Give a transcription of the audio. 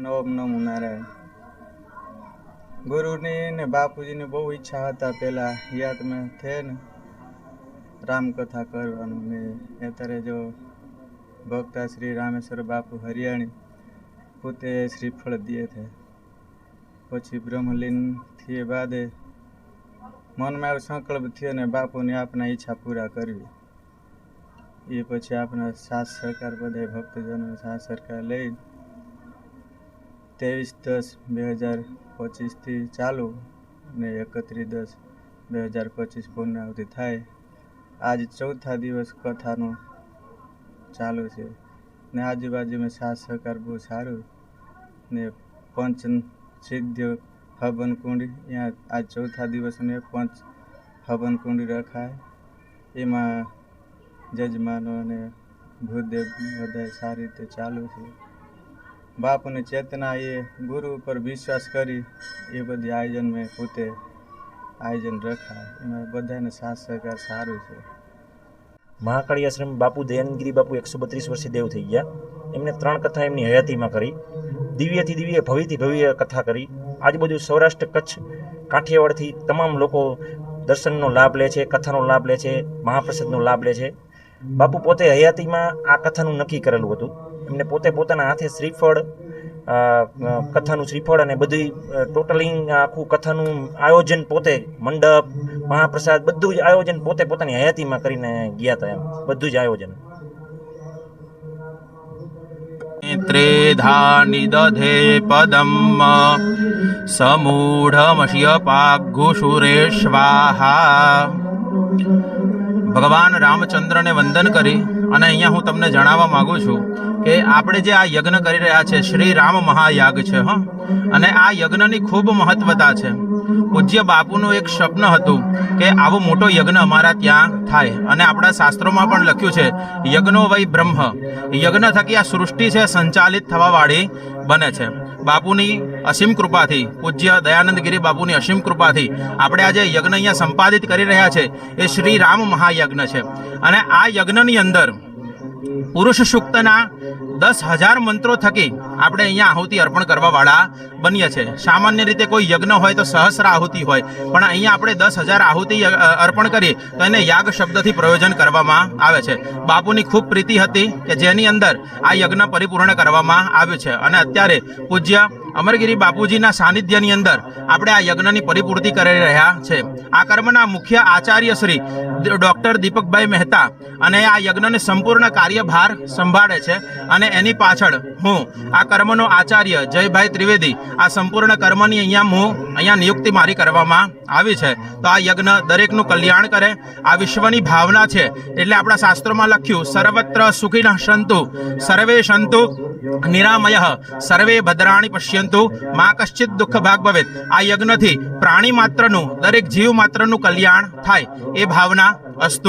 નવમ નમો નારાયણ. ગુરુની ને બાપુજીની બહુ ઈચ્છા હતા પહેલા યાદમાં થે ને રામકથા કરવાનું ને અત્યારે જો ભક્તા શ્રી રામેશ્વર બાપુ હરિયાણી પોતે શ્રીફળ દે છે. પછી બ્રહ્મલીન થયે બાદે મનમાં એવો સંકલ્પ થયો ને બાપુની આપના ઈચ્છા પૂરા કરવી. એ પછી આપણા સાથ સરકાર બધા ભક્તજનો સાથ સરકાર લઈ ત્રેવીસ દસ બે હજાર પચીસથી ચાલુ ને એકત્રીસ દસ બે હજાર પચીસ પૂર્ણાવતિ થાય. આજ ચોથા દિવસ કથાનું ચાલુ છે. ને આજુબાજુમાં સાથ સહકાર બહુ સારું. ને પંચ સિદ્ધ હવન કુંડી ત્યાં આજ ચોથા દિવસને પંચ હવન કુંડી રખાય. એમાં જજમાનો અને ભૂદેવ બધા સારી રીતે ચાલુ છે. બાપુની ચેતના એ ગુરુ ઉપર વિશ્વાસ કરી એ બધી આયોજન મેં પોતે આયોજન રખાય. એમાં બધાને સાથ સહકાર સારું છે. મહાકાળી આશ્રમ બાપુ દયાનગીરી બાપુ એકસો બત્રીસ વર્ષે દેવ થઈ ગયા. એમને ત્રણ કથા એમની હયાતીમાં કરી. દિવ્યથી દિવ્ય, ભવ્યથી ભવ્ય કથા કરી. આજુબાજુ સૌરાષ્ટ્ર, કચ્છ, કાઠિયાવાડથી તમામ લોકો દર્શનનો લાભ લે છે, કથાનો લાભ લે છે, મહાપ્રસાદનો લાભ લે છે. બાપુ પોતે હયાતીમાં આ કથાનું નક્કી કરેલું હતું. એમને પોતે પોતાના હાથે શ્રીફળ કથાનું શ્રીફળ અને બધી ટોટલિંગ આખું કથાનું આયોજન પોતે મંડપ, મહાપ્રસાદ બધું જ આયોજન પોતે પોતાની હયાતીમાં કરીને ગયા હતા એમ. બધું જ આયોજન. નિદધે પદમ સમૂઢમશ્યપાઘુષુરે સ્વાહા. ભગવાન રામચંદ્રને વંદન કરી અને અહીંયા હું તમને જણાવવા માગું છું કે આપણે જે આ યજ્ઞ કરી રહ્યા છે, શ્રી રામ મહાયાગ છે, હ. અને આ યજ્ઞની ખૂબ મહત્વતા છે. પૂજ્ય બાપુનું એક સ્વપ્ન હતું કે આવો મોટો યજ્ઞ અમારા ત્યાં થાય. અને આપણા શાસ્ત્રોમાં પણ લખ્યું છે, યજ્ઞો વય બ્રહ્મ. યજ્ઞ થકી આ સૃષ્ટિ છે, સંચાલિત થવાવાળી બને છે. બાપુની અસીમ કૃપાથી, પૂજ્ય દયાનંદગીરી બાપુની અસીમ કૃપાથી આપણે આજે યજ્ઞ અહીંયા સંપાદિત કરી રહ્યા છે. એ શ્રી રામ મહાયજ્ઞ છે. અને આ યજ્ઞની અંદર પુરુષ સૂક્તના દસ હજાર મંત્રો થકી આપણે અહીંયા આહુતિ અર્પણ કરવાવાળા બનીએ છીએ. સામાન્ય રીતે કોઈ યજ્ઞ હોય તો સહસ્ર આહુતિ હોય, પણ અહીંયા આપણે દસ હજાર આહુતિ અર્પણ કરીએ તો એને યાગ શબ્દથી પ્રયોજન કરવામાં આવે છે. બાપુની ખૂબ પ્રીતિ હતી કે જેની અંદર આ યજ્ઞ પરિપૂર્ણ કરવામાં આવ્યું છે અને અત્યારે પૂજ્ય અમરગીરી બાપુજીના સાનિધ્યની અંદર આપણે આ યજ્ઞની પરિપૂર્તિ કરી રહ્યા છે. આ કર્મના મુખ્ય આચાર્ય શ્રી ડોક્ટર દીપકભાઈ મહેતા અને આ યજ્ઞને સંપૂર્ણ કાર્યભાર સંભાળે છે અને એની પાછળ હું, આ કર્મનો આચાર્ય જયભાઈ ત્રિવેદી, આ સંપૂર્ણ કર્મની અહીંયા હું, અહીંયા નિયુક્તિ મારી કરવામાં આવી છે. તો આ યજ્ઞ દરેકનું કલ્યાણ કરે, આ વિશ્વની ભાવના છે. એટલે આપણા શાસ્ત્રોમાં લખ્યું, સર્વત્ર સુખિન સંતુ સર્વે સંતુ નિરામય, સર્વે ભદ્રાણી પશ્યંતુ, મા કશ્ચિત દુઃખ ભાગ ભવેત. આ યજ્ઞથી પ્રાણી માત્રનું, દરેક જીવ માત્રનું કલ્યાણ થાય, એ ભાવના અસ્તુ